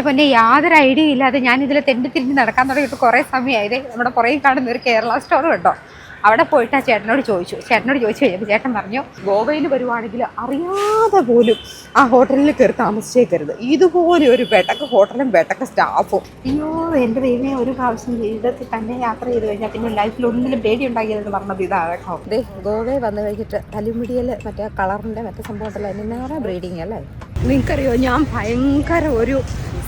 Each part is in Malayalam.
എന്റെ പൊന്നെ യാതൊരു ഐഡിയ ഇല്ലാതെ ഞാൻ ഇതിൽ തെണ്ടി തിരിഞ്ഞ് നടക്കാൻ തുടങ്ങിയിട്ട് കുറേ സമയമായി. നമ്മുടെ പുറകിൽ കാണുന്ന ഒരു കേരള സ്റ്റോർ കേട്ടോ അവിടെ പോയിട്ട് ആ ചേട്ടനോട് ചോദിച്ചു. ചേട്ടനോട് ചോദിച്ചു കഴിഞ്ഞപ്പോൾ ചേട്ടൻ പറഞ്ഞു ഗോവയിൽ വരുവാണെങ്കിൽ അറിയാതെ പോലും ആ ഹോട്ടലിൽ കയറി താമസിച്ചേക്കരുത്. ഇതുപോലെ ഒരു ബെട്ടക്ക് ഹോട്ടലും ബെട്ടക്ക് സ്റ്റാഫും. അയ്യോ എന്റെ ദൈവമേ ഒരു പ്രാവശ്യം ജീവിതത്തിൽ തന്നെ യാത്ര ചെയ്ത് കഴിഞ്ഞാൽ പിന്നെ ലൈഫിൽ ഒന്നിലും പേടി ഉണ്ടാക്കിയതെന്ന് പറഞ്ഞത് ഇതാണ് കേട്ടോ. ദേ ഗോവയിൽ വന്നു കഴിഞ്ഞിട്ട് തലിമുടിയിൽ മറ്റേ കളറിന്റെ മറ്റേ സംഭവത്തിലെ ഉണ്ടല്ലോ എന്നാ ബ്രീഡിങ് അല്ലേ? നിങ്ങൾക്കറിയോ ഞാൻ ഭയങ്കര ഒരു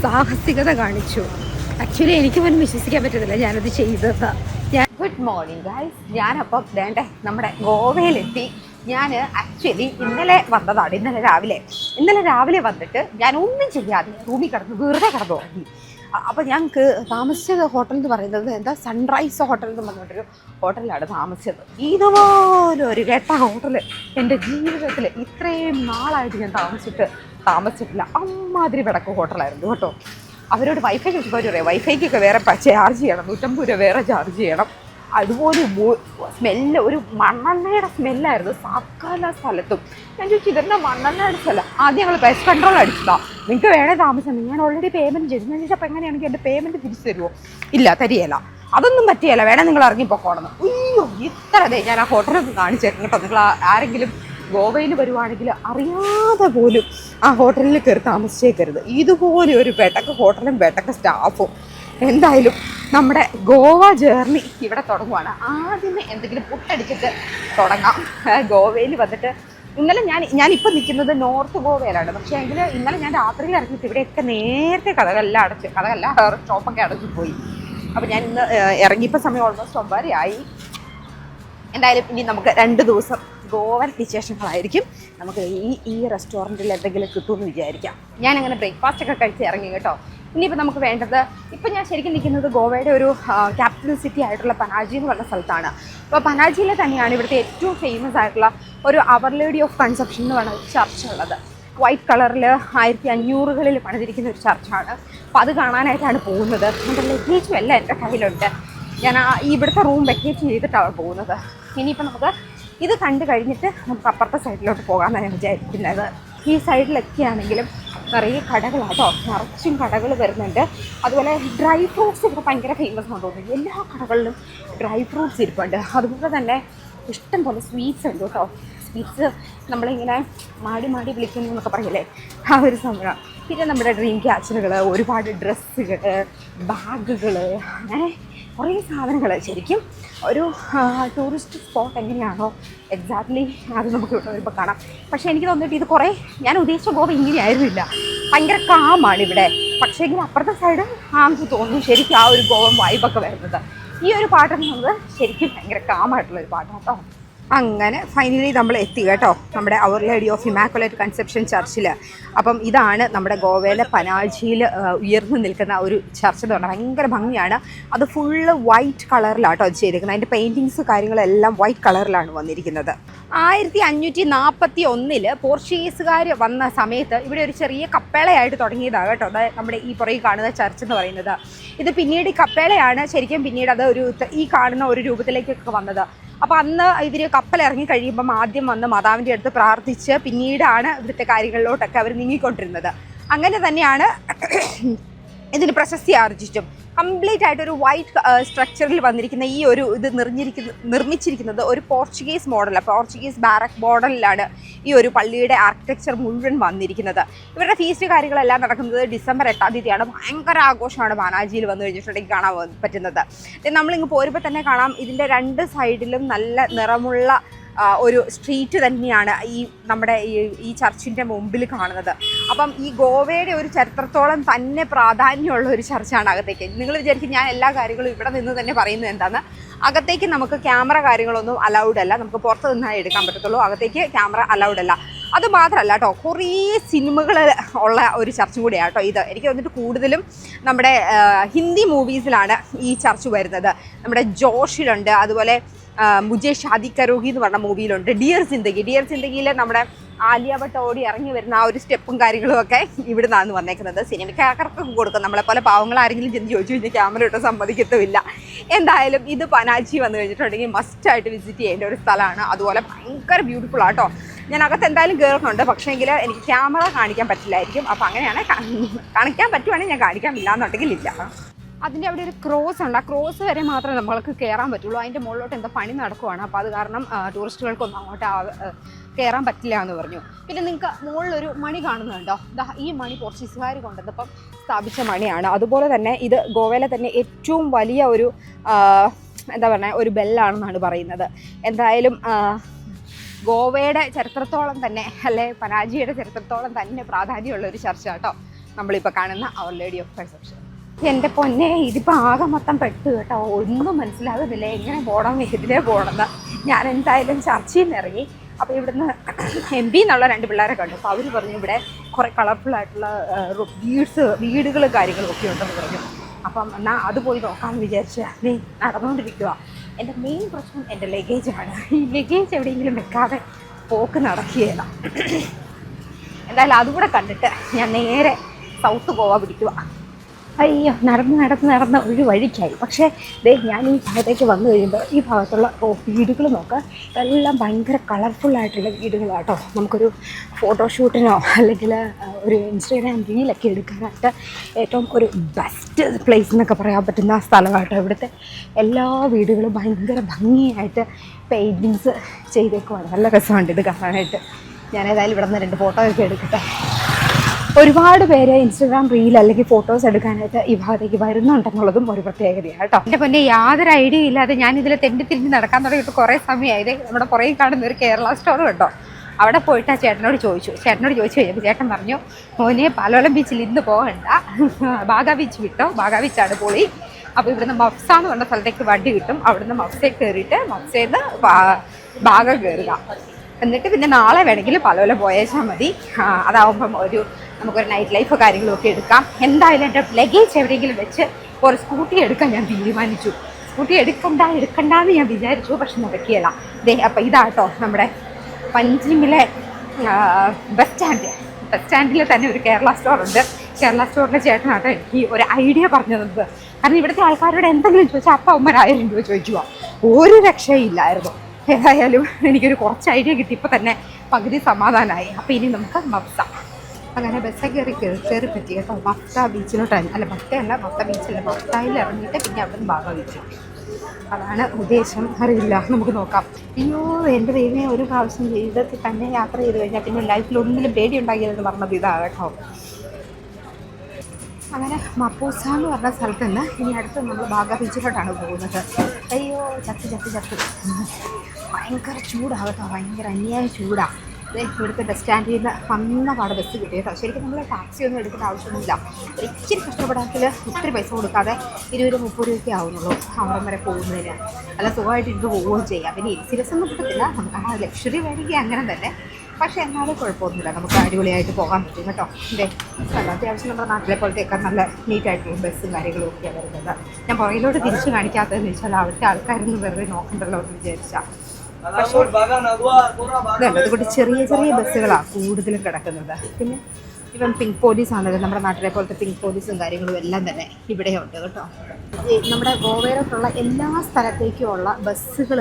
സാഹസികത കാണിച്ചു. ആക്ച്വലി എനിക്ക് പോലും വിശ്വസിക്കാൻ പറ്റത്തില്ല ഞാനത് ചെയ്തതാണ് ഞാൻ ഗുഡ് മോർണിംഗ് ഗൈസ് ഞാനപ്പം വേണ്ടേ നമ്മുടെ ഗോവയിലെത്തി. ഞാൻ ആക്ച്വലി ഇന്നലെ വന്നതാണ്. ഇന്നലെ രാവിലെ. ഇന്നലെ രാവിലെ വന്നിട്ട് ഞാൻ ഒന്നും ചെയ്യാതെ റൂമിൽ കിടന്ന് വെറുതെ കിടന്നു ഉറങ്ങി. അപ്പോൾ ഞങ്ങൾക്ക് താമസിച്ചത് ഹോട്ടൽ എന്ന് പറയുന്നത് എന്താ? സൺറൈസ് ഹോട്ടൽ എന്ന് പറഞ്ഞിട്ടൊരു ഹോട്ടലിലാണ് താമസിച്ചത്. ഇതുപോലെ ഒരു കേട്ട ഹോട്ടൽ എന്റെ ജീവിതത്തിൽ ഇത്രയും നാളായിട്ട് ഞാൻ താമസിച്ചിട്ട് താമസിച്ചിട്ടില്ല. അമ്മാതിരി വിടക്ക് ഹോട്ടലായിരുന്നു കേട്ടോ. അവരോട് വൈഫൈ ചോദിച്ചപ്പോൾ അവർ പറയാം. വൈഫൈക്കൊക്കെ വേറെ ചാർജ് ചെയ്യണം. നൂറ്റമ്പത് രൂപ വേറെ ചാർജ് ചെയ്യണം. അതുപോലെ സ്മെല്ല് ഒരു മണ്ണെണ്ണയുടെ സ്മെല്ലായിരുന്നു സകല സ്ഥലത്തും. ഞാൻ ചോദിച്ചു ഇതെന്നാ മണ്ണെണ്ണയുടെ സ്ഥലം ആദ്യം ഞങ്ങൾ പെസ്റ്റ് കൺട്രോൾ അടിച്ചതാ. നിങ്ങൾക്ക് വേണേ താമസം. ഞാൻ ഓൾറെഡി പേയ്മെന്റ് ചെയ്തു. ഞാൻ ചോദിച്ചപ്പോൾ എങ്ങനെയാണെങ്കിൽ എന്റെ പേയ്മെന്റ് തിരിച്ചു തരുമോ ഇല്ല തരികയില്ല. അതൊന്നും പറ്റിയല്ല. വേണേ നിങ്ങൾ ഇറങ്ങിപ്പോക്കോണെന്ന് അയ്യോ ഇത്ര അതെ ഞാൻ ആ ഹോട്ടലൊക്കെ കാണിച്ചേക്കും കേട്ടോ. നിങ്ങൾ ആരെങ്കിലും ഗോവയിൽ വരുവാണെങ്കിൽ അറിയാതെ പോലും ആ ഹോട്ടലിൽ കയറി താമസിച്ചേക്കരുത്. ഇതുപോലെ ഒരു ബെട്ടക്ക് ഹോട്ടലും ബെട്ടക്ക് സ്റ്റാഫും എന്തായാലും നമ്മുടെ ഗോവ ജേർണി ഇവിടെ തുടങ്ങുവാണ്. ആദ്യമേ എന്തെങ്കിലും പുട്ടടിച്ചിട്ട് തുടങ്ങാം. ഗോവയിൽ വന്നിട്ട് ഇന്നലെ ഞാൻ ഞാൻ ഞാനിപ്പോൾ നിൽക്കുന്നത് നോർത്ത് ഗോവയിലാണ്. പക്ഷേ എങ്കിൽ ഇന്നലെ ഞാൻ രാത്രിയിൽ ഇറങ്ങിയിട്ട് ഇവിടെയൊക്കെ നേരത്തെ കഥകളെല്ലാം അടച്ച് കഥകല്ല ഷോപ്പൊക്കെ അടച്ചു പോയി. അപ്പോൾ ഞാൻ ഇന്ന് ഇറങ്ങിയപ്പോൾ സമയം ഓൾമോസ്റ്റ് ഒമ്പതരയായി എന്തായാലും ഇനി നമുക്ക് രണ്ട് ദിവസം ഗോവൻ വിശേഷങ്ങളായിരിക്കും. നമുക്ക് ഈ ഈ റെസ്റ്റോറന്റിൽ എന്തെങ്കിലും കിട്ടുമെന്ന് വിചാരിക്കാം. ഞാൻ അങ്ങനെ ബ്രേക്ക്ഫാസ്റ്റ് ഒക്കെ കഴിച്ച് ഇറങ്ങി കേട്ടോ. ഇനിയിപ്പോൾ നമുക്ക് വേണ്ടത് ഇപ്പം ഞാൻ ശരിക്കും നിൽക്കുന്നത് ഗോവയുടെ ഒരു ക്യാപിറ്റൽ സിറ്റി ആയിട്ടുള്ള പനാജി എന്ന് പറഞ്ഞ സ്ഥലത്താണ്. അപ്പോൾ പനാജിയിൽ തന്നെയാണ് ഇവിടുത്തെ ഏറ്റവും ഫേമസ് ആയിട്ടുള്ള ഒരു അവർ ലേഡി ഓഫ് കൺസെപ്ഷൻ എന്ന് ഒരു ചർച്ച ഉള്ളത്. വൈറ്റ് കളറിൽ ആയിരത്തി അഞ്ഞൂറുകളിൽ പണിതിരിക്കുന്ന ഒരു ചർച്ചാണ് അപ്പോൾ അത് കാണാനായിട്ടാണ് പോകുന്നത്. എന്റെ ലഗേജും എല്ലാം എന്റെ കയ്യിലുണ്ട്. ഞാൻ ആ ഇവിടുത്തെ റൂം വെക്കേറ്റ് ചെയ്തിട്ടാണ് പോകുന്നത്. ഇനിയിപ്പോൾ നമുക്ക് ഇത് കണ്ടു കഴിഞ്ഞിട്ട് നമുക്ക് അപ്പുറത്തെ സൈഡിലോട്ട് പോകാമെന്നാണ് ഞാൻ വിചാരിക്കുന്നത്. ഈ സൈഡിലൊക്കെ നിറയെ കടകളാട്ടോ. നിറച്ചും കടകൾ വരുന്നുണ്ട്. അതുപോലെ ഡ്രൈ ഫ്രൂട്ട്സ് ഇവിടെ ഭയങ്കര ഫേമസ് ആണെന്ന് തോന്നുന്നു. എല്ലാ കടകളിലും ഡ്രൈ ഫ്രൂട്ട്സ് ഇരിപ്പുണ്ട്. അതുപോലെ തന്നെ ഇഷ്ടം പോലെ സ്വീറ്റ്സ് ഉണ്ട് കേട്ടോ. സ്വീറ്റ്സ് നമ്മളിങ്ങനെ മാടി മാടി വിളിക്കുന്നു എന്നൊക്കെ പറയില്ലേ? ആ ഒരു സംഭവം. പിന്നെ നമ്മുടെ ഡ്രീം ക്യാച്ചറുകൾ ഒരുപാട് ഡ്രസ്സുകൾ ബാഗുകൾ അങ്ങനെ കുറേ സാധനങ്ങൾ ശരിക്കും ഒരു ടൂറിസ്റ്റ് സ്പോട്ട് എങ്ങനെയാണോ എക്സാക്ട്ലി അത് നമുക്ക് ഇവിടെ വരുമ്പോൾ കാണാം. പക്ഷേ എനിക്ക് തോന്നിയിട്ട് ഇത് കുറേ ഞാൻ ഉദ്ദേശിച്ച ഗോവ ഇങ്ങനെയായിരുന്നില്ല. ഭയങ്കര കാമാണ് ഇവിടെ. പക്ഷേ എങ്കിൽ അപ്പുറത്തെ സൈഡ് ആണെന്ന് തോന്നുന്നു ശരിക്കും ആ ഒരു ഗോവൻ വൈബൊക്കെ വരുന്നത്. ഈ ഒരു പാട്ടെന്ന് പറയുന്നത് ശരിക്കും ഭയങ്കര കാമായിട്ടുള്ള ഒരു പാട്ടാണ് കേട്ടോ അങ്ങനെ ഫൈനലി നമ്മൾ എത്തി കേട്ടോ. നമ്മുടെ Our Lady of Immaculate Conception ചർച്ചിൽ അപ്പം ഇതാണ് നമ്മുടെ ഗോവയിലെ പനാജിയിൽ ഉയർന്നു നിൽക്കുന്ന ഒരു ചർച്ച് എന്ന് പറഞ്ഞാൽ ഭയങ്കര ഭംഗിയാണ്. അത് ഫുള്ള് വൈറ്റ് കളറിലാട്ടോ അത് ചെയ്തിരിക്കുന്നത്. അതിന്റെ പെയിന്റിങ്സ് കാര്യങ്ങളെല്ലാം വൈറ്റ് കളറിലാണ് വന്നിരിക്കുന്നത്. ആയിരത്തി അഞ്ഞൂറ്റി നാൽപ്പത്തി ഒന്നിൽ പോർച്ചുഗീസുകാർ വന്ന സമയത്ത് ഇവിടെ ഒരു ചെറിയ കപ്പേളയായിട്ട് തുടങ്ങിയതാണ് കേട്ടോ. അതായത് നമ്മുടെ ഈ പുറകിൽ കാണുന്ന ചർച്ച് എന്ന് പറയുന്നത്. ഇത് പിന്നീട് ഈ കപ്പേളയാണ് ശരിക്കും പിന്നീട് അത് ഒരു ഈ കാണുന്ന ഒരു രൂപത്തിലേക്കൊക്കെ വന്നത്. അപ്പോൾ അന്ന് ഇവർ കപ്പൽ ഇറങ്ങി കഴിയുമ്പം ആദ്യം വന്ന് മാതാവിന്റെ അടുത്ത് പ്രാർത്ഥിച്ച് പിന്നീടാണ് ഇവിടുത്തെ കാര്യങ്ങളിലോട്ടൊക്കെ അവർ നീങ്ങിക്കൊണ്ടിരുന്നത്. അങ്ങനെ തന്നെയാണ് ഇതിന് പ്രശസ്തി ആർജിച്ചും. കംപ്ലീറ്റ് ആയിട്ട് ഒരു വൈറ്റ് സ്ട്രക്ചറിൽ വന്നിരിക്കുന്ന ഈ ഒരു ഇത് നിർഞ്ഞിരിക്കുന്ന നിർമ്മിച്ചിരിക്കുന്നത് ഒരു പോർച്ചുഗീസ് മോഡലാണ് പോർച്ചുഗീസ് ബാരക് മോഡലിലാണ് ഈ ഒരു പള്ളിയുടെ ആർക്കിടെക്ചർ മുഴുവൻ വന്നിരിക്കുന്നത്. ഇവരുടെ ഫീസ്റ്റ് കാര്യങ്ങളെല്ലാം നടക്കുന്നത് ഡിസംബർ എട്ടാം തീയതിയാണ്. ഭയങ്കര ആഘോഷമാണ് ബാനാജിയിൽ വന്നു കഴിഞ്ഞിട്ടുണ്ടെങ്കിൽ കാണാൻ പറ്റുന്നത്. നമ്മളിങ്ങ് പോരുമ്പോൾ തന്നെ കാണാം. ഇതിന്റെ രണ്ട് സൈഡിലും നല്ല നിറമുള്ള ഒരു സ്ട്രീറ്റ് തന്നെയാണ് ഈ നമ്മുടെ ഈ ചർച്ചിന്റെ മുമ്പിൽ കാണുന്നത്. അപ്പം ഈ ഗോവയുടെ ഒരു ചരിത്രത്തോളം തന്നെ പ്രാധാന്യമുള്ള ഒരു ചർച്ചാണ് അകത്തേക്ക്. നിങ്ങൾ വിചാരിക്കും ഞാൻ എല്ലാ കാര്യങ്ങളും ഇവിടെ നിന്ന് തന്നെ പറയുന്നത് എന്താണ് അകത്തേക്ക് നമുക്ക് ക്യാമറ കാര്യങ്ങളൊന്നും അലൗഡ് അല്ല. നമുക്ക് പുറത്ത് നിന്നായി എടുക്കാൻ പറ്റത്തുള്ളൂ. അകത്തേക്ക് ക്യാമറ അലൗഡ് അല്ല. അത് മാത്രമല്ല കേട്ടോ കുറേ സിനിമകൾ ഉള്ള ഒരു ചർച്ചും കൂടിയാണ് കേട്ടോ ഇത്. എനിക്ക് തോന്നിയിട്ട് കൂടുതലും നമ്മുടെ ഹിന്ദി മൂവീസിലാണ് ഈ ചർച്ച് വരുന്നത്. നമ്മുടെ ജോഷിലുണ്ട്. അതുപോലെ മുജെ ഷാദി കരോഹി എന്ന് പറഞ്ഞ മൂവിയിലുണ്ട്. ഡിയർ സിന്ദഗി ഡിയർ സിന്ദഗിയിൽ നമ്മുടെ ആലിയ ഭട്ട് ഓടി ഇറങ്ങി വരുന്ന ആ ഒരു സ്റ്റെപ്പും കാര്യങ്ങളും ഒക്കെ ഇവിടെ നിന്നാണ് വന്നേക്കുന്നത് സിനിമക്കാർക്കൊക്കെ കൊടുക്കും. നമ്മളെ പല പാവങ്ങൾ ആരെങ്കിലും ചെന്ന് ചോദിച്ചു കഴിഞ്ഞാൽ ക്യാമറ ഇട്ട് സമ്മതിക്കത്തുമില്ല. എന്തായാലും ഇത് പനാജി വന്നു കഴിഞ്ഞിട്ടുണ്ടെങ്കിൽ മസ്റ്റായിട്ട് വിസിറ്റ് ചെയ്യേണ്ട ഒരു സ്ഥലമാണ്. അതുപോലെ ഭയങ്കര ബ്യൂട്ടിഫുൾ ആട്ടോ. ഞാൻ അകത്ത് എന്തായാലും കയറുന്നുണ്ട് പക്ഷേങ്കിൽ എനിക്ക് ക്യാമറ കാണിക്കാൻ പറ്റില്ലായിരിക്കും. അപ്പോൾ അങ്ങനെയാണ് കാണിക്കാൻ പറ്റുവാണെങ്കിൽ ഞാൻ കാണിക്കാൻ ഇല്ല എന്നുണ്ടെങ്കിൽ ഇല്ല. അതിന്റെ അവിടെ ഒരു ക്രോസ് ഉണ്ട്. ആ ക്രോസ് വരെ മാത്രമേ നമ്മൾക്ക് കയറാൻ പറ്റുള്ളൂ. അതിന്റെ മുകളിലോട്ട് എന്തോ പണി നടക്കുവാണ്. അപ്പോൾ അത് കാരണം ടൂറിസ്റ്റുകൾക്കൊന്നും അങ്ങോട്ട് കയറാൻ പറ്റില്ല എന്ന് പറഞ്ഞു. പിന്നെ നിങ്ങൾക്ക് മുകളിലൊരു മണി കാണുന്നുണ്ടോ? ഈ മണി പോർച്ചുഗീസുകാർ കൊണ്ടുവന്നപ്പം സ്ഥാപിച്ച മണിയാണ്. അതുപോലെ തന്നെ ഇത് ഗോവയിലെ തന്നെ ഏറ്റവും വലിയ ഒരു എന്താ പറയുക ഒരു ബെല്ലാണെന്നാണ് പറയുന്നത്. എന്തായാലും ഗോവയുടെ ചരിത്രത്തോളം തന്നെ അല്ലെ പനാജിയുടെ ചരിത്രത്തോളം തന്നെ പ്രാധാന്യമുള്ള ഒരു ചർച്ച കേട്ടോ നമ്മളിപ്പോൾ കാണുന്ന അവർ ലേഡി ഓഫ് കൺസെപ്ഷൻ എന്റെ പൊന്നെ ഇതിപ്പോൾ ആകെ മൊത്തം പെട്ടു കേട്ടോ. ഒന്നും മനസ്സിലാകുന്നില്ല. എങ്ങനെ പോകണം ഇതിലേ പോകണമെന്ന് ഞാൻ എന്തായാലും ചർച്ചയിൽ നിന്ന് ഇറങ്ങി. അപ്പോൾ ഇവിടുന്ന് എം പി എന്നുള്ള രണ്ട് പിള്ളേരെ കണ്ടു. അപ്പോൾ അവർ പറഞ്ഞു ഇവിടെ കുറേ കളർഫുൾ ആയിട്ടുള്ള വീഡ്സ് വീടുകളും കാര്യങ്ങളും ഒക്കെ ഉണ്ടെന്ന് പറഞ്ഞു. അപ്പം എന്നാൽ അത് പോയി നോക്കാമെന്ന് വിചാരിച്ച് നീ നടന്നുകൊണ്ടിരിക്കുക എന്റെ മെയിൻ പ്രശ്നം എന്റെ ലഗേജാണ് ഈ ലഗേജ് എവിടെയെങ്കിലും വെക്കാതെ പോക്ക് നടക്കുകയില്ല എന്തായാലും അതുകൂടെ കണ്ടിട്ട് ഞാൻ നേരെ സൗത്ത് ഗോവ പിടിക്കുക അയ്യോ നടന്ന് നടന്ന് നടന്ന ഒരു വഴിക്കായി. പക്ഷേ ദേ ഞാൻ ഈ ഭാഗത്തേക്ക് വന്നു കഴിയുമ്പോൾ ഈ ഭാഗത്തുള്ള വീടുകൾ നോക്കുക എല്ലാം ഭയങ്കര കളർഫുള്ളായിട്ടുള്ള വീടുകളാട്ടോ നമുക്കൊരു ഫോട്ടോഷൂട്ടിനോ അല്ലെങ്കിൽ ഒരു ഇൻസ്റ്റാഗ്രാം റീലൊക്കെ എടുക്കാനായിട്ട് ഏറ്റവും ഒരു ബെസ്റ്റ് പ്ലേസ് എന്നൊക്കെ പറയാൻ പറ്റുന്ന സ്ഥലമായിട്ടോ ഇവിടുത്തെ. എല്ലാ വീടുകളും ഭയങ്കര ഭംഗിയായിട്ട് പെയിന്റിങ്സ് ചെയ്തേക്കുവാണ്. നല്ല രസമുണ്ട് ഇത് കാണാനായിട്ട്. ഞാൻ ഏതായാലും ഇവിടെ നിന്ന് രണ്ട് ഫോട്ടോ ഒക്കെ എടുക്കട്ടെ. ഒരുപാട് പേര് ഇൻസ്റ്റഗ്രാം റീൽ അല്ലെങ്കിൽ ഫോട്ടോസ് എടുക്കാനായിട്ട് ഈ ഭാഗത്തേക്ക് വരുന്നുണ്ടെന്നുള്ളതും ഒരു പ്രത്യേകതയാണ് കേട്ടോ. എന്റെ പൊന്നെ യാതൊരു ഐഡിയ ഇല്ലാതെ ഞാൻ ഇതിൽ തെണ്ടി തിരിഞ്ഞ് നടക്കാൻ തുടങ്ങിയിട്ട് കുറേ സമയമായി ഇത് നമ്മുടെ പുറകെ കാണുന്ന ഒരു കേരള സ്റ്റോർ കേട്ടോ അവിടെ പോയിട്ട് ആ ചേട്ടനോട് ചോദിച്ചു. ചേട്ടനോട് ചോദിച്ചു കഴിഞ്ഞപ്പോൾ ചേട്ടൻ പറഞ്ഞു മോനെ പാലോളം ബീച്ചിൽ ഇന്ന് പോകണ്ട ബാഗ ബീച്ച് വിട്ടോ? ബാഗ ബീച്ചാണ് പൊളി. അപ്പോൾ ഇവിടുന്ന് മഫ്സ എന്ന് പറഞ്ഞ സ്ഥലത്തേക്ക് വണ്ടി കിട്ടും. അവിടുന്ന് മഫ്സയിൽ കയറിയിട്ട് മഫ്സയിൽ നിന്ന് ബാഗ കയറുക എന്നിട്ട് പിന്നെ നാളെ വേണമെങ്കിൽ പലവല പോയേച്ചാൽ മതി. അതാവുമ്പം ഒരു നമുക്കൊരു നൈറ്റ് ലൈഫ് കാര്യങ്ങളൊക്കെ എടുക്കാം. എന്തായാലും എന്റെ ലഗേജ് എവിടെയെങ്കിലും വെച്ച് ഒരു സ്കൂട്ടി എടുക്കാൻ ഞാൻ തീരുമാനിച്ചു. സ്കൂട്ടി എടുക്കണ്ട എടുക്കണ്ട എന്ന് ഞാൻ വിചാരിച്ചു പക്ഷെ നടക്കിയല്ല ദേ അപ്പോൾ ഇതാട്ടോ നമ്മുടെ പഞ്ചിമിലെ ബസ് സ്റ്റാൻഡ് ബസ് സ്റ്റാൻഡിൽ തന്നെ ഒരു കേരള സ്റ്റോറുണ്ട് കേരള സ്റ്റോറിന്റെ ചേട്ടനാട്ടോ എനിക്ക് ഒരു ഐഡിയ പറഞ്ഞു തന്നത് കാരണം ഇവിടുത്തെ ആൾക്കാരോട് എന്തെങ്കിലും ചോദിച്ചാൽ അപ്പം അമ്മരായിരം രൂപ ചോദിക്കുക. ഒരു രക്ഷയില്ലായിരുന്നു ഏതായാലും എനിക്കൊരു കുറച്ച് ഐഡിയ കിട്ടി. ഇപ്പം തന്നെ പകുതി സമാധാനമായി അപ്പോൾ ഇനി നമുക്ക് മഫ്ത അങ്ങനെ ബസ്സൊക്കെ കയറി കയറി കയറി പറ്റി. കേട്ടോ മഫ്ത ബീച്ചിലോട്ടായിരുന്നു അല്ല മഫ്തയല്ല മഫ്ത ബീച്ചല്ല മഫ്തയിൽ ഇറങ്ങിയിട്ട് പിന്നെ അവിടെ നിന്ന് ഭാഗം ബീച്ച് അതാണ് ഉദ്ദേശം. അറിയില്ല. നമുക്ക് നോക്കാം. അയ്യോ എന്റെ ദൈവമേ ഒരു പ്രാവശ്യം ജീവിതത്തിൽ തന്നെ യാത്ര ചെയ്ത് കഴിഞ്ഞാൽ പിന്നെ ലൈഫിൽ ഒന്നിലും പേടി ഉണ്ടാകിയതെന്ന് പറഞ്ഞത് ഇതാണ് കേട്ടോ. അങ്ങനെ മപ്പൂസ എന്ന് പറഞ്ഞ സ്ഥലത്ത് നിന്ന് ഇനി അടുത്ത് നമ്മൾ ബാഗ ബീച്ചിലോട്ടാണ് പോകുന്നത്. അയ്യോ ചത്ത് ചത്ത് ചത്ത്. ഭയങ്കര ചൂടാകട്ടോ ഭയങ്കര അന്യായ ചൂടാണ് ഇവിടുത്തെ ബസ് സ്റ്റാൻഡിൽ നിന്ന് വന്ന പാടെ ബസ് കിട്ടിയത് ശരിക്കും നമ്മൾ ടാക്സി ഒന്നും എടുക്കേണ്ട ആവശ്യമൊന്നുമില്ല. ഒരിക്കലും കഷ്ടപ്പെടാത്തിൽ ഒത്തിരി പൈസ കൊടുക്കാതെ ഇരുപത് മുപ്പത് രൂപയ്ക്ക് ആവുന്നുള്ളൂ അവിടം വരെ പോകുന്നതിന്. അല്ല സുഖമായിട്ട് ഇരുന്ന് പോവുകയും ചെയ്യാം. പിന്നെ ഇൻസിഡൻസ് ഒന്നും കിട്ടത്തില്ല. നമുക്ക് ആ ലക്ഷറി വേണമെങ്കിൽ അങ്ങനെ തന്നെ. പക്ഷേ എന്നാലും കുഴപ്പമൊന്നുമില്ല. നമുക്ക് അടിപൊളിയായിട്ട് പോകാൻ പറ്റും കേട്ടോ. അതെ അത്യാവശ്യം നമ്മുടെ നാട്ടിലെ പോലത്തെയൊക്കെ നല്ല നീറ്റായിട്ടുള്ള ബസ്സും കാര്യങ്ങളും ഒക്കെയാണ് വരുന്നത് ഞാൻ പുറകിലോട്ട് തിരിച്ചു കാണിക്കാത്തതെന്ന് വെച്ചാൽ അവിടുത്തെ ആൾക്കാരൊന്നും വെറുതെ നോക്കണ്ടല്ലോ എന്ന് വിചാരിച്ചാൽ ഇതുണ്ട് അതുകൊണ്ട് ചെറിയ ചെറിയ ബസ്സുകളാണ് കൂടുതലും കിടക്കുന്നത്. പിന്നെ ഇപ്പം പിങ്ക് പോലീസ് ആണല്ലോ നമ്മുടെ നാട്ടിലെ പോലത്തെ പിങ്ക് പോലീസും കാര്യങ്ങളും എല്ലാം തന്നെ ഇവിടെ ഇവിടെയുണ്ട് കേട്ടോ. നമ്മുടെ ഗോവയിലോട്ടുള്ള എല്ലാ സ്ഥലത്തേക്കുമുള്ള ബസ്സുകൾ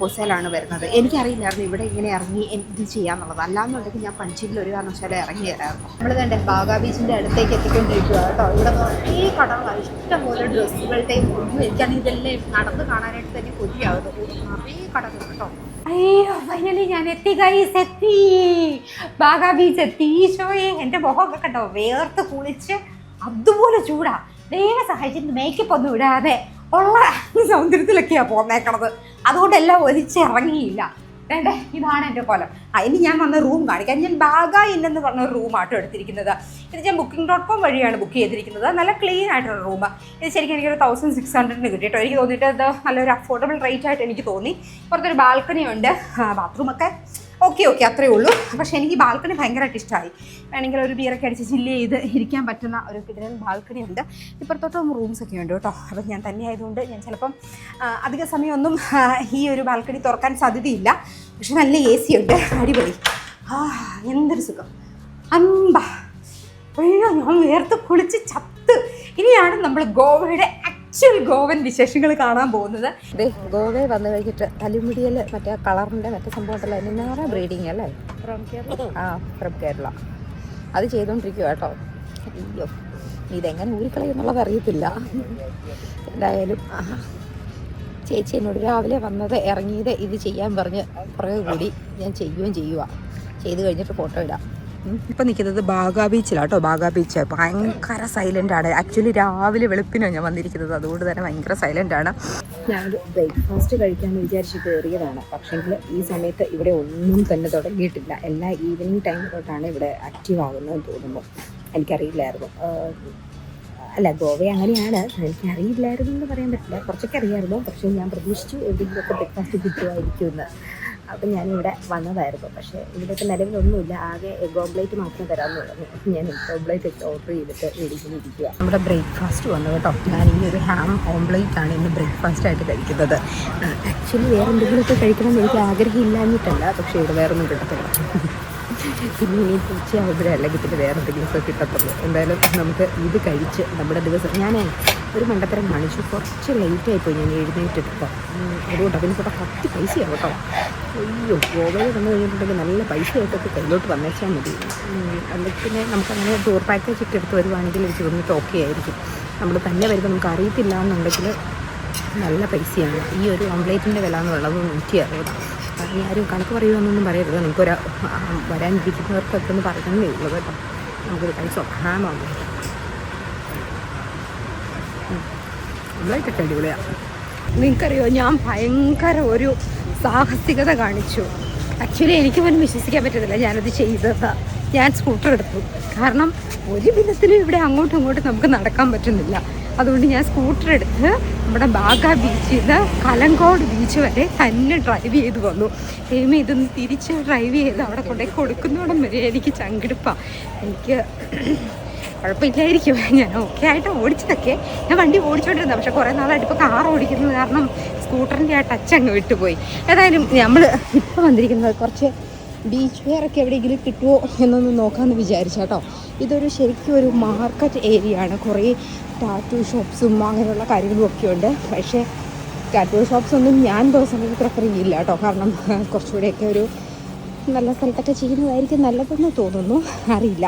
പൊസയിലാണ് വരുന്നത്. എനിക്കറിയില്ലായിരുന്നു ഇവിടെ ഇങ്ങനെ ഇറങ്ങി എന്ത് ചെയ്യാന്നുള്ളത്. അല്ലാന്നുണ്ടെങ്കിൽ ഞാൻ പഞ്ചിയിൽ ഒരു കാരണവശാലും ഇറങ്ങി തരാറുണ്ട് നമ്മൾ തന്നെ ബാഗാ ബീച്ചിന്റെ അടുത്തേക്ക് എത്തിക്കൊണ്ടിരിക്കുക കേട്ടോ. ഇവിടെ ഈ കടകളാണ് ഇഷ്ടംപോലെ ഡ്രസ്സുകളുടെയും ഒന്നും എനിക്കാണെങ്കിൽ ഇതെല്ലാം നടന്ന് കാണാനായിട്ട് തന്നെ കൊതിയാവുന്നത് നിറയെ കടകൾ കേട്ടോ. അയ്യോ ഫൈനലി ഞാൻ എത്തി ഗൈസ് എത്തി. ബാഗാ ബീച്ച് എത്തി. ഈശോയെ എന്റെ മുഖമൊക്കെ കണ്ടോ? വേർത്ത് കുളിച്ച് അതുപോലെ ചൂടാ. ദൈവം സഹായിച്ചിട്ട് മേക്കപ്പ് ഒന്നും ഇടാതെ ഉള്ള സൗന്ദര്യത്തിലൊക്കെയാണ് പോന്നേക്കണത്. അതുകൊണ്ട് എല്ലാം ഒലിച്ചിറങ്ങിയില്ല വേണ്ടേ ഇതാണ് എന്റെ കൊലം. ഇനി ഞാൻ വന്ന റൂം കാണിക്കാം. ഞാൻ ബാഗ ഇന്നെന്ന് പറഞ്ഞ റൂമാട്ടോ എടുത്തിരിക്കുന്നത്. ഇത് ഞാൻ ബുക്കിംഗ് ഡോട്ട് കോം വഴിയാണ് ബുക്ക് ചെയ്തിരിക്കുന്നത്. നല്ല ക്ലീൻ ആയിട്ടുള്ള റൂം ഇത് ശരിക്കും എനിക്കൊരു തൗസൻഡ് സിക്സ് ഹൺഡ്രഡിന് കിട്ടിയിട്ടോ. എനിക്ക് തോന്നിയിട്ട് അത് നല്ലൊരു അഫോർഡബിൾ റേറ്റ് ആയിട്ട് എനിക്ക് തോന്നി. പുറത്തൊരു ബാൽക്കണി ഉണ്ട്. ബാത്റൂമൊക്കെ ഓക്കെ ഓക്കെ അത്രേ ഉള്ളൂ. പക്ഷേ എനിക്ക് ബാൽക്കണി ഭയങ്കരമായിട്ട് ഇഷ്ടമായി വേണമെങ്കിൽ ഒരു ബിയറൊക്കെ അടിച്ച് ചില്ല് ചെയ്ത് ഇരിക്കാൻ പറ്റുന്ന ഒരു കിടിലൻ ബാൽക്കണി ഉണ്ട്. ഇപ്പുറത്തോട്ടും റൂംസ് ഒക്കെ ഉണ്ട് കേട്ടോ. അപ്പം ഞാൻ തന്നെ ആയതുകൊണ്ട് ഞാൻ ചിലപ്പം അധിക സമയമൊന്നും ഈ ഒരു ബാൽക്കണി തുറക്കാൻ സാധ്യതയില്ല. പക്ഷെ നല്ല എ സി ഉണ്ട്. അടിപൊളി. ആ എന്തൊരു സുഖം. അമ്പ. അയ്യോ ഞാൻ വേർത്ത് കുളിച്ച് ചത്ത്. ഇനിയാണ് നമ്മൾ ഗോവയുടെ ഗോവൻ വിശേഷങ്ങൾ കാണാൻ പോകുന്നത്. അതെ ഗോവയിൽ വന്നു കഴിഞ്ഞിട്ട് തലിമുടിയിൽ മറ്റേ കളറിന്റെ മറ്റേ സംഭവം ഉണ്ടല്ലോ ബ്രീഡിങ് അല്ലേ? ഫ്രം കേരള ആ ഫ്രം കേരള അത് ചെയ്തുകൊണ്ടിരിക്കുക കേട്ടോ അയ്യോ ഇതെങ്ങനെ ഊരിക്കളയെന്നുള്ളത് അറിയത്തില്ല. എന്തായാലും ചേച്ചി എന്നോട് രാവിലെ വന്നത് ഇറങ്ങിയത് ഇത് ചെയ്യാൻ പറഞ്ഞ് പുറകെ കൂടി ഞാൻ ചെയ്യുകയും ചെയ്യുക ചെയ്ത് കഴിഞ്ഞിട്ട് ഫോട്ടോ ഇടാം. ഇപ്പം നിൽക്കുന്നത് ബാഗ ബീച്ചിലാണ് കേട്ടോ ബാഗ ബീച്ച്. ഭയങ്കര സൈലന്റ് ആണ്. ആക്ച്വലി രാവിലെ വെളുപ്പിനാണ് ഞാൻ വന്നിരിക്കുന്നത്. അതുകൊണ്ട് തന്നെ ഭയങ്കര സൈലന്റ് ആണ്. ഞാനൊരു ബ്രേക്ക്ഫാസ്റ്റ് കഴിക്കാൻ വിചാരിച്ച് കയറിയതാണ് പക്ഷേങ്കിൽ ഈ സമയത്ത് ഇവിടെ ഒന്നും തന്നെ തുടങ്ങിയിട്ടില്ല. എല്ലാ ഈവനിങ് ടൈം തൊട്ടാണ് ഇവിടെ ആക്റ്റീവ് ആകുന്നതെന്ന് തോന്നുന്നു. എനിക്കറിയില്ലായിരുന്നു. അല്ല ഗോവ അങ്ങനെയാണ്. എനിക്ക് അറിയില്ലായിരുന്നു എന്ന് പറയാൻ പറ്റില്ല. കുറച്ചൊക്കെ അറിയാമായിരുന്നു പക്ഷേ ഞാൻ പ്രതീക്ഷിച്ചു എവിടെയെങ്കിലുമൊക്കെ ബ്രേക്ക്ഫാസ്റ്റ് കിട്ടുമായിരിക്കുമെന്ന് അപ്പം ഞാനിവിടെ വന്നതായിരുന്നു. പക്ഷേ ഇവിടുത്തെ നിലവിലൊന്നുമില്ല. ആകെ എഗ് ഓംപ്ലേറ്റ് മാത്രമേ തരാമെന്ന് പറഞ്ഞു ഞാൻ എഗ് ഓംപ്ലേറ്റ് ഒക്കെ ഓർഡർ ചെയ്തിട്ട് മേടിക്കുന്നിരിക്കുക നമ്മുടെ ബ്രേക്ക്ഫാസ്റ്റ് വന്നു കേട്ടോ. ഞാൻ ഈ ഒരു ഹാം ഓംപ്ലേറ്റ് ആണ് ഇന്ന് ബ്രേക്ക്ഫാസ്റ്റ് ആയിട്ട് കഴിക്കുന്നത്. ആക്ച്വലി വേറെ എന്തെങ്കിലുമൊക്കെ കഴിക്കണം എനിക്ക് ആഗ്രഹമില്ലാഞ്ഞിട്ടല്ല. പക്ഷേ ഇവിടെ വേറെ ഒന്നും കിട്ടത്തില്ല. പിന്നെ ഇനി ഉച്ചയാകുമ്പോഴേ അല്ലെങ്കിൽ പിന്നെ വേറെ ദിവസം കിട്ടത്തുള്ളൂ. എന്തായാലും നമുക്ക് ഇത് കഴിച്ച് നമ്മുടെ ദിവസം ഞാൻ ഒരു മണ്ടത്തരം കാണിച്ചു. കുറച്ച് ലേറ്റായിപ്പോയി ഞാൻ എഴുന്നേറ്റെടുത്തപ്പോൾ അതുകൊണ്ട് അതിന് കൂടെ പത്ത് പൈസയാണ് കേട്ടോ. അയ്യോ ഗോവയിൽ വന്നു കഴിഞ്ഞിട്ടുണ്ടെങ്കിൽ നല്ല പൈസയായിട്ടൊക്കെ കയ്യിലോട്ട് വന്നേച്ചാൽ മതി. അല്ലെങ്കിൽ പിന്നെ നമുക്കങ്ങനെ ടൂർ പാക്കേജ് ഒക്കെ എടുത്ത് വരുവാണെങ്കിൽ എനിക്ക് തോന്നിയിട്ട് ഓക്കെ ആയിരിക്കും. നമ്മൾ തന്നെ വരുമ്പോൾ നമുക്ക് അറിയത്തില്ല എന്നുണ്ടെങ്കിൽ നല്ല പൈസയാണ്. ഈ ഒരു ഓംപ്ലേറ്റിന്റെ വില എന്നുള്ളത് നൂറ്റി അറുപതാണ് ഇനി ആരും കണക്ക് പറയുമെന്നൊന്നും പറയരുത്. നമുക്കൊരു വരാനിരിക്കുന്നവർക്കൊക്കെ ഒന്ന് പറയുന്നേ ഉള്ളൂ കേട്ടോ. നമുക്കൊരു കൈ സ്വഭാവമാണ് ഓംപ്ലേറ്റ് അടിപൊളിയാണ് നിങ്ങൾക്കറിയോ ഞാൻ ഭയങ്കര ഒരു സാഹസികത കാണിച്ചു. ആക്ച്വലി എനിക്ക് പോലും വിശ്വസിക്കാൻ പറ്റത്തില്ല ഞാനത് ചെയ്തത്. ഞാൻ സ്കൂട്ടർ എടുത്തു. കാരണം ഒരു വിധത്തിലും ഇവിടെ അങ്ങോട്ടും ഇങ്ങോട്ടും നമുക്ക് നടക്കാൻ പറ്റുന്നില്ല. അതുകൊണ്ട് ഞാൻ സ്കൂട്ടർ എടുത്ത് നമ്മുടെ ബാഗ ബീച്ചിൽ നിന്ന് കലങ്കോട് ബീച്ച് വരെ തന്നെ ഡ്രൈവ് ചെയ്ത് വന്നു. ഏമ ഇതൊന്ന് തിരിച്ച് ഡ്രൈവ് ചെയ്ത് അവിടെ കൊണ്ടേ കൊടുക്കുന്നോടം വരെ എനിക്ക് ചങ്കിടുപ്പാണ് എനിക്ക് കുഴപ്പമില്ലായിരിക്കും. ഞാൻ ഓക്കെ ആയിട്ട് ഓടിച്ചതൊക്കെ ഞാൻ വണ്ടി ഓടിച്ചോണ്ടിരുന്നത്. പക്ഷേ കുറേ നാളായിട്ട് ഇപ്പോൾ കാർ ഓടിക്കുന്നത് കാരണം സ്കൂട്ടറിന്റെ ആ ടച്ച് അങ്ങ് വിട്ടുപോയി. ഏതായാലും നമ്മൾ ഇപ്പോൾ വന്നിരിക്കുന്നത് കുറച്ച് ബീച്ച് വെയർ ഒക്കെ എവിടെയെങ്കിലും കിട്ടുമോ എന്നൊന്ന് നോക്കാമെന്ന് വിചാരിച്ചു കേട്ടോ. ഇതൊരു ശരിക്കും ഒരു മാർക്കറ്റ് ഏരിയ ആണ്. കുറേ ടാറ്റു ഷോപ്സും അങ്ങനെയുള്ള കാര്യങ്ങളും ഒക്കെ ഉണ്ട്. പക്ഷേ ടാറ്റു ഷോപ്സ് ഒന്നും ഞാൻ പേഴ്സണലി പ്രിഫർ ചെയ്യില്ല കേട്ടോ. കാരണം കുറച്ചുകൂടെയൊക്കെ ഒരു നല്ല സ്ഥലത്തൊക്കെ ചെയ്യുന്നതായിരിക്കും നല്ലതെന്ന് തോന്നുന്നു. അറിയില്ല.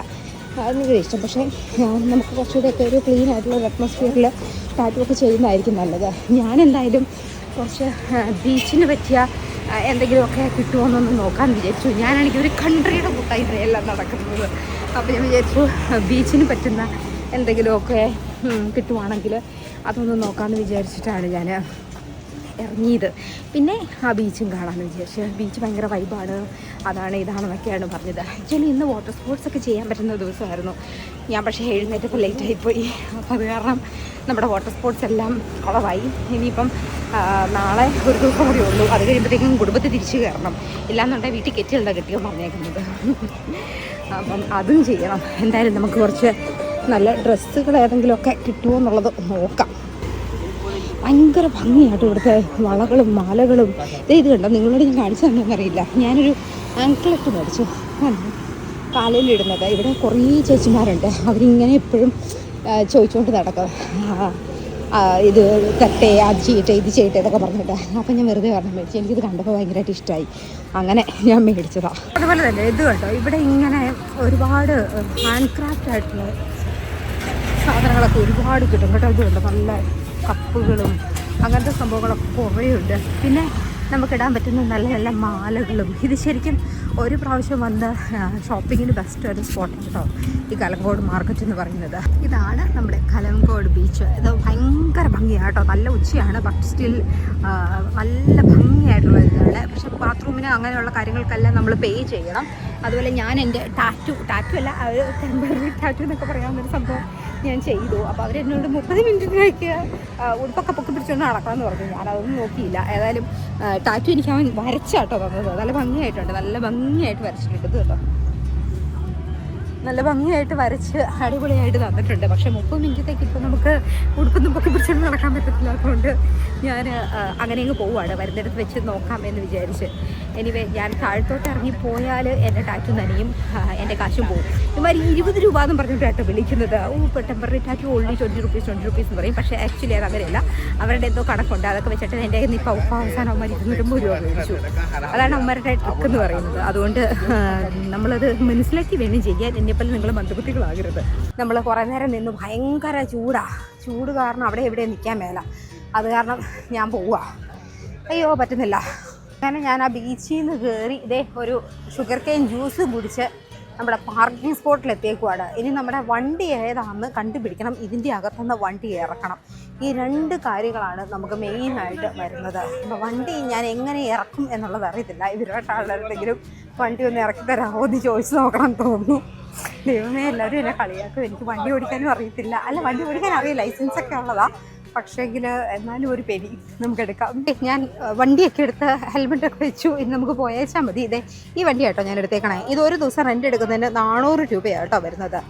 എനിക്ക് ഇഷ്ടം. പക്ഷേ നമുക്ക് കുറച്ചുകൂടെയൊക്കെ ഒരു ക്ലീൻ ആയിട്ടുള്ള ഒരു അറ്റ്മോസ്ഫിയറിൽ ടാറ്റു ഒക്കെ ചെയ്യുന്നതായിരിക്കും നല്ലത്. ഞാൻ എന്തായാലും കുറച്ച് ബീച്ചിന് പറ്റിയ എന്തെങ്കിലുമൊക്കെ കിട്ടുമോയെന്നൊന്ന് നോക്കാൻ വിചാരിച്ചു. ഞാനാണെങ്കിൽ ഒരു കൺട്രിയുടെ കൂട്ടായി എല്ലാം നടക്കുന്നത്. അപ്പോൾ ഞാൻ വിചാരിച്ചു ബീച്ചിന് പറ്റുന്ന എന്തെങ്കിലുമൊക്കെ കിട്ടുവാണെങ്കിൽ അതൊന്ന് നോക്കാമെന്ന് വിചാരിച്ചിട്ടാണ് ഞാൻ ഇറങ്ങിയത്. പിന്നെ ആ ബീച്ചും കാണാമെന്ന് വിചാരിച്ചു ബീച്ച് ഭയങ്കര വൈബാണ് അതാണ് ഇതാണെന്നൊക്കെയാണ് പറഞ്ഞത്. ആക്ച്വലി ഇന്ന് വാട്ടർ സ്പോർട്സ് ഒക്കെ ചെയ്യാൻ പറ്റുന്ന ദിവസമായിരുന്നു. ഞാൻ പക്ഷേ എഴുന്നേറ്റപ്പോൾ ലേറ്റായിപ്പോയി അപ്പോൾ അത് കാരണം നമ്മുടെ വാട്ടർ സ്പോർട്സ് എല്ലാം കുളവായി ഇനിയിപ്പം നാളെ ഒരു ദിവസം കൂടി ഉള്ളൂ. അത് കഴിയുമ്പോഴത്തേക്കും കുടുംബത്തിൽ തിരിച്ചു കയറണം. ഇല്ലാന്നുണ്ടെങ്കിൽ വീട്ടിൽ കെറ്റിലുണ്ട കിട്ടിയോ പറഞ്ഞേക്കുന്നത്. അപ്പം അതും ചെയ്യണം. എന്തായാലും നമുക്ക് കുറച്ച് നല്ല ഡ്രസ്സുകൾ ഏതെങ്കിലുമൊക്കെ കിട്ടുമോ എന്നുള്ളത് നോക്കാം. ഭയങ്കര ഭംഗിയായിട്ട് ഇവിടുത്തെ വളകളും മാലകളും. ഇത് കണ്ടോ? നിങ്ങളോട് ഞാൻ കാണിച്ചു തന്നെന്നറിയില്ല ഞാനൊരു ആങ്കിളെട്ട് മേടിച്ചു. കണ്ടോ? കാലിലിടുന്നത് ഇവിടെ കുറേ ചേച്ചിമാരുണ്ട്. അവരിങ്ങനെ എപ്പോഴും ചോദിച്ചുകൊണ്ട് നടക്കും. ഇത് തട്ടേ അത് ചെയ്യട്ടെ ഇത് ചെയ്യട്ടെ എന്നൊക്കെ പറഞ്ഞിട്ട്. അപ്പം ഞാൻ വെറുതെ പറഞ്ഞു മേടിച്ചു. എനിക്കിത് കണ്ടപ്പോൾ ഭയങ്കരമായിട്ട് ഇഷ്ടമായി അങ്ങനെ ഞാൻ മേടിച്ചതാണ് അതുപോലെ തന്നെ ഇത് കേട്ടോ ഇവിടെ ഇങ്ങനെ ഒരുപാട് ഹാൻഡ് ക്രാഫ്റ്റ് ആയിട്ടുള്ള സാധനങ്ങളൊക്കെ ഒരുപാട് കിട്ടും. കേട്ടോ? ഇതുണ്ട് നല്ല കപ്പുകളും അങ്ങനത്തെ സംഭവങ്ങളൊക്കെ കുറേയുണ്ട്. പിന്നെ നമുക്കിടാൻ പറ്റുന്ന നല്ല നല്ല മാലകളും. ഇത് ശരിക്കും ഒരു പ്രാവശ്യം വന്ന ഷോപ്പിങ്ങിന് ബെസ്റ്റ് ഒരു സ്പോട്ട് കേട്ടോ ഈ കലങ്കോട് മാർക്കറ്റ് എന്ന് പറയുന്നത്. ഇതാണ് നമ്മുടെ കലങ്കോട് ബീച്ച് ഇത് ഭയങ്കര ഭംഗിയാണ് കേട്ടോ നല്ല ഉച്ചയാണ് ബട്ട് സ്റ്റിൽ നല്ല ഭംഗിയായിട്ടുള്ള ഇതാണ്. പക്ഷെ ബാത്റൂമിന് അങ്ങനെയുള്ള കാര്യങ്ങൾക്കെല്ലാം നമ്മൾ പേ ചെയ്യണം. അതുപോലെ ഞാൻ എന്റെ ടാറ്റു ടാറ്റു അല്ല ഒരു ടെമ്പററി ടാറ്റു എന്നൊക്കെ പറയാവുന്നൊരു സംഭവം. ഞാൻ ചെയ്തു. അപ്പോൾ അവരെന്നോട് മുപ്പത് മിനിറ്റിലേക്ക് ഉടുപ്പൊക്കെ പൊക്കി പിടിച്ചുകൊണ്ട് നടക്കണമെന്ന് പറഞ്ഞു. ഞാനതൊന്നും നോക്കിയില്ല. ഏതായാലും ടാറ്റു എനിക്ക് അവൻ വരച്ചാട്ടോ തന്നത്. നല്ല ഭംഗിയായിട്ടുണ്ട്. നല്ല ഭംഗിയായിട്ട് വരച്ചിട്ടുണ്ട് കേട്ടോ. നല്ല ഭംഗിയായിട്ട് വരച്ച് അടിപൊളിയായിട്ട് തന്നിട്ടുണ്ട്. പക്ഷേ മുപ്പത് മിനിറ്റത്തേക്ക് ഇപ്പോൾ നമുക്ക് ഉടുപ്പൊന്നും പൊക്കി പിടിച്ചുകൊണ്ട് നടക്കാൻ പറ്റത്തില്ലാത്തതുകൊണ്ട് ഞാൻ അങ്ങനെ അങ്ങ് പോവുകയാണ്. വരുന്നിടത്ത് വെച്ച് നോക്കാം എന്ന് വിചാരിച്ച്. എനിവേ ഞാൻ താഴത്തോട്ട് ഇറങ്ങി പോയാൽ എന്റെ ടാറ്റു നനയും. എന്റെ കാശും പോകും ഇവർ ഇരുപത് രൂപ എന്ന് പറഞ്ഞിട്ടാട്ടോ വിളിക്കുന്നത്. ഓ ഇപ്പോൾ temporary tattoo only twenty rupees twenty rupees എന്ന് പറയും. പക്ഷേ ആക്ച്വലി അത് അങ്ങനെയല്ല. അവരുടെ എന്തോ കണക്കുണ്ട്. അതൊക്കെ വെച്ചിട്ട് എന്റെ കയ്യിൽ ഇപ്പോൾ അവസാനം അമ്മ ഇരുന്നൂറ്റമ്പത് രൂപ മേടിച്ചു. അതാണ് അമ്മരുടെ ട്രിക്ക് എന്ന് പറയുന്നത്. അതുകൊണ്ട് നമ്മളത് മനസ്സിലാക്കി വേണം ചെയ്യാൻ. എന്നെപ്പോലെ നിങ്ങൾ മന്ദബുദ്ധികളാകരുത്. നമ്മൾ കുറേ നേരം നിന്ന് ഭയങ്കര ചൂടാ. ചൂട് കാരണം അവിടെ എവിടെ നിൽക്കാൻ മേല. അത് കാരണം ഞാൻ പോവുക അയ്യോ പറ്റുന്നില്ല. അങ്ങനെ ഞാൻ ആ ബീച്ചിൽ നിന്ന് കയറി ഇതേ ഒരു ഷുഗർ കെയിൻ ജ്യൂസ് കുടിച്ച് നമ്മുടെ പാർക്കിംഗ് സ്പോട്ടിൽ എത്തിയേക്കുവാണ്. ഇനി നമ്മുടെ വണ്ടി ഏതാണെന്ന് കണ്ടുപിടിക്കണം. ഇതിന്റെ അകത്തുനിന്ന് വണ്ടി ഇറക്കണം. ഈ രണ്ട് കാര്യങ്ങളാണ് നമുക്ക് മെയിനായിട്ട് വരുന്നത്. അപ്പോൾ വണ്ടി ഞാൻ എങ്ങനെ ഇറക്കും എന്നുള്ളത് അറിയത്തില്ല. ഇവരുടെ ആളുടെങ്കിലും വണ്ടി ഒന്ന് ഇറക്കി തരാമോ എന്ന് ചോദിച്ചു നോക്കണം തോന്നുന്നു. ദൈവമേ എല്ലാവരും എന്നെ കളിയാക്കും. എനിക്ക് വണ്ടി ഓടിക്കാനും അറിയത്തില്ല. അല്ല വണ്ടി ഓടിക്കാൻ അറിയാം ലൈസൻസ് ഒക്കെ ഉള്ളതാ. പക്ഷേങ്കിൽ എന്നാലും ഒരു പെരി നമുക്ക് എടുക്കാം ഞാൻ വണ്ടിയൊക്കെ എടുത്ത് ഹെൽമെറ്റ് ഒക്കെ വെച്ചു ഇനി നമുക്ക് പോയേച്ചാൽ മതി. ഇതേ ഈ വണ്ടി കേട്ടോ ഞാൻ എടുത്തേക്കണേ ഇത് ഒരു ദിവസം റെന്റ് എടുക്കുന്നതിന് നാനൂറ് രൂപയാണ് കേട്ടോ വരുന്നത്.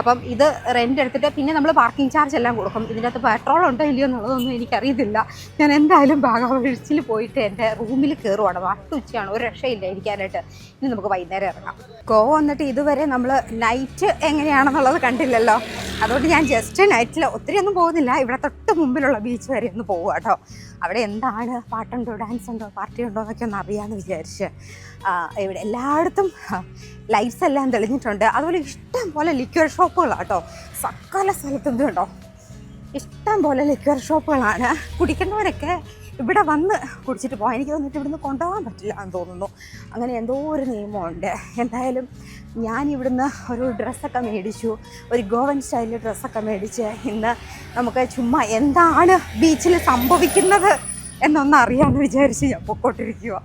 അപ്പം ഇത് റെന്റ് എടുത്തിട്ട് പിന്നെ നമ്മൾ പാർക്കിംഗ് ചാർജ് എല്ലാം കൊടുക്കും. ഇതിന്റെ അകത്ത് പെട്രോൾ ഉണ്ടോ ഇല്ലയോ എന്നുള്ളതൊന്നും എനിക്കറിയത്തില്ല. ഞാൻ എന്തായാലും ഭാഗവഴിച്ചിൽ പോയിട്ട് എന്റെ റൂമിൽ കയറുവാണ് വട്ടുച്ചയാണ് ഒരു രക്ഷയില്ല ഇരിക്കാനായിട്ട്. ഇനി നമുക്ക് വൈകുന്നേരം ഇറങ്ങാം. ഗോവ വന്നിട്ട് ഇതുവരെ നമ്മൾ നൈറ്റ് എങ്ങനെയാണെന്നുള്ളത് കണ്ടില്ലല്ലോ. അതുകൊണ്ട് ഞാൻ ജസ്റ്റ് നൈറ്റിൽ ഒത്തിരി ഒന്നും പോകുന്നില്ല. ഇവിടെ തൊട്ട് മുമ്പിലുള്ള ബീച്ച് വരെ ഒന്ന് പോവുക കേട്ടോ അവിടെ എന്താണ്? പാട്ടുണ്ടോ? ഡാൻസ് ഉണ്ടോ പാർട്ടി ഉണ്ടോ എന്നൊക്കെ ഒന്ന് അറിയാമെന്ന് വിചാരിച്ച് ഇവിടെ എല്ലായിടത്തും ലൈറ്റ്സ് എല്ലാം തെളിഞ്ഞിട്ടുണ്ട്. അതുപോലെ ഇഷ്ടം പോലെ ലിക്വർ ഷോപ്പുകളാണ് കേട്ടോ സകല സ്ഥലത്തും ഉണ്ടോ ഇഷ്ടം പോലെ ലിക്വർ ഷോപ്പുകളാണ് കുടിക്കുന്നവരൊക്കെ ഇവിടെ വന്ന് കുടിച്ചിട്ട് പോകാം. എനിക്ക് തോന്നിയിട്ട് ഇവിടുന്ന് കൊണ്ടുപോകാൻ പറ്റില്ല എന്ന് തോന്നുന്നു. അങ്ങനെ എന്തോ ഒരു നിയമമുണ്ട്. എന്തായാലും ഞാൻ ഇവിടുന്ന് ഒരു ഡ്രസ്സൊക്കെ മേടിച്ചു ഒരു ഗോവൻ സ്റ്റൈലിൽ ഡ്രസ്സൊക്കെ മേടിച്ച് ഇന്ന് നമുക്ക് ചുമ്മാ എന്താണ് ബീച്ചിൽ സംഭവിക്കുന്നത് എന്നൊന്ന് അറിയാമെന്ന് വിചാരിച്ച് ഞാൻ പൊക്കോട്ടിരിക്കുക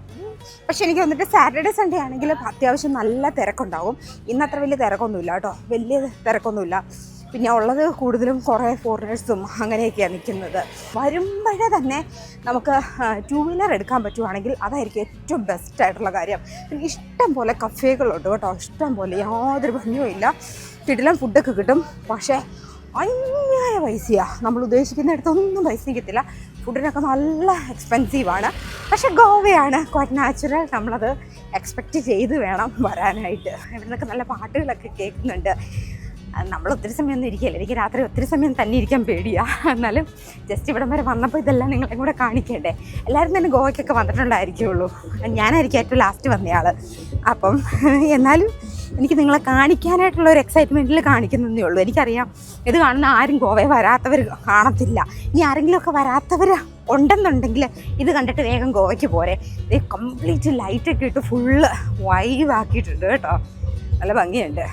പക്ഷെ എനിക്ക് വന്നിട്ട് സാറ്റർഡേ സൺഡേ ആണെങ്കിൽ അത്യാവശ്യം നല്ല തിരക്കുണ്ടാവും. ഇന്ന് അത്ര വലിയ തിരക്കൊന്നുമില്ല കേട്ടോ. വലിയ തിരക്കൊന്നുമില്ല. പിന്നെ ഉള്ളത് കൂടുതലും കുറേ ഫോറിനേഴ്സും അങ്ങനെയൊക്കെയാണ് നിൽക്കുന്നത് വരുമ്പോഴേ തന്നെ നമുക്ക് ടൂ വീലർ എടുക്കാൻ പറ്റുവാണെങ്കിൽ അതായിരിക്കും ഏറ്റവും ബെസ്റ്റ് ആയിട്ടുള്ള കാര്യം. പിന്നെ ഇഷ്ടം പോലെ കഫേകളുണ്ട് കേട്ടോ. ഇഷ്ടം പോലെ യാതൊരു ഭംഗിയും ഇല്ല. കിടിലം ഫുഡൊക്കെ കിട്ടും. പക്ഷേ അന്യായ പൈസയാണ് നമ്മൾ ഉദ്ദേശിക്കുന്നിടത്തൊന്നും പൈസ നിൽക്കത്തില്ല ഫുഡിനൊക്കെ നല്ല എക്സ്പെൻസീവാണ് പക്ഷെ ഗോവയാണ് ക്വാറ്റ് നാച്ചുറൽ നമ്മളത് എക്സ്പെക്റ്റ് ചെയ്ത് വേണം വരാനായിട്ട്. ഇവിടെ നിന്നൊക്കെ നല്ല പാട്ടുകളൊക്കെ കേൾക്കുന്നുണ്ട്. നമ്മൾ ഒത്തിരി സമയമൊന്നും ഇരിക്കില്ല എനിക്ക് രാത്രി ഒത്തിരി സമയം തന്നെ ഇരിക്കാൻ പേടിയാ. എന്നാലും ജസ്റ്റ് ഇവിടം വരെ വന്നപ്പോൾ ഇതെല്ലാം നിങ്ങളെ കൂടെ കാണിക്കണ്ടേ? എല്ലാവരും തന്നെ ഗോവയ്ക്കൊക്കെ വന്നിട്ടുണ്ടായിരിക്കുള്ളൂ. ഞാനായിരിക്കും ഏറ്റവും ലാസ്റ്റ് വന്നയാൾ അപ്പം എന്നാലും എനിക്ക് നിങ്ങളെ കാണിക്കാനായിട്ടുള്ള ഒരു എക്സൈറ്റ്മെന്റിൽ കാണിക്കുന്നതേ ഉള്ളൂ. എനിക്കറിയാം ഇത് കാണുന്ന ആരും ഗോവയെ വരാത്തവർ കാണത്തില്ല. ഇനി ആരെങ്കിലുമൊക്കെ വരാത്തവർ ഉണ്ടെന്നുണ്ടെങ്കിൽ ഇത് കണ്ടിട്ട് വേഗം ഗോവയ്ക്ക് പോരെ. ഇത് കംപ്ലീറ്റ് ലൈറ്റൊക്കെ ഇട്ട് ഫുള്ള് വൈവാക്കിയിട്ടുണ്ട് കേട്ടോ. നല്ല ഭംഗിയുണ്ട്.